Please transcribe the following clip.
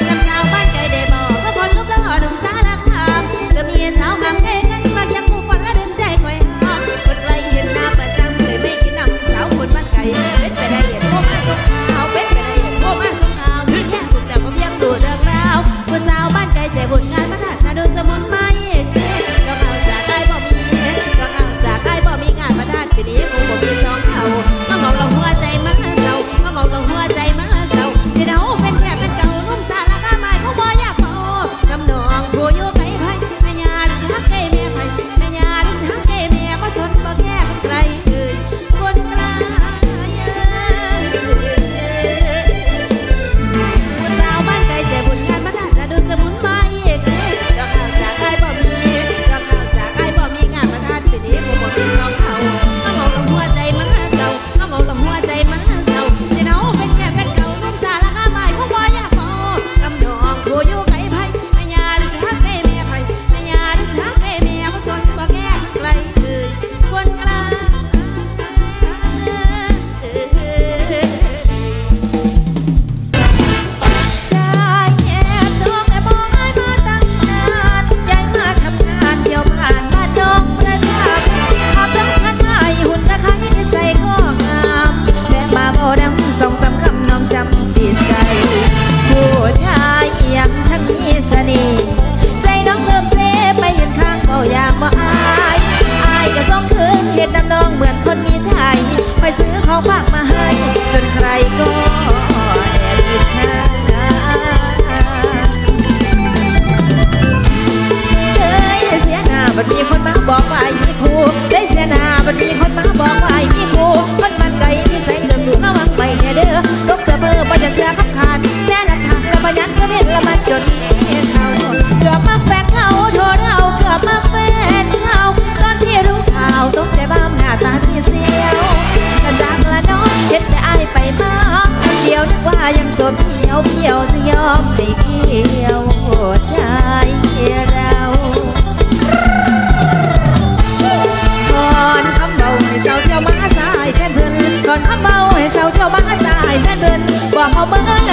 I'm บอกว่าอีครูได้เสียนาบัดนี้คนมาบอกว่าอีครูคนมันไกลที่แสงจะสูงระวังไปเนี่ยเด้อตกเสือเบอร์บ่จะเสือขับขานแน่ละทางละบัญญัติก็เห็นละมันจนเขาเกือบมาแฟนเขาโทษเอาเกือบมาแฟนเขาตอนที่รู้ข่าวตกใจบ้ามหน้าตาเสียวกันดังละน้องเห็นแต่อาไปมาคนเดียวนึกว่ายังสดเพียวเพียวจะยอมให้เพียวใจ 好梦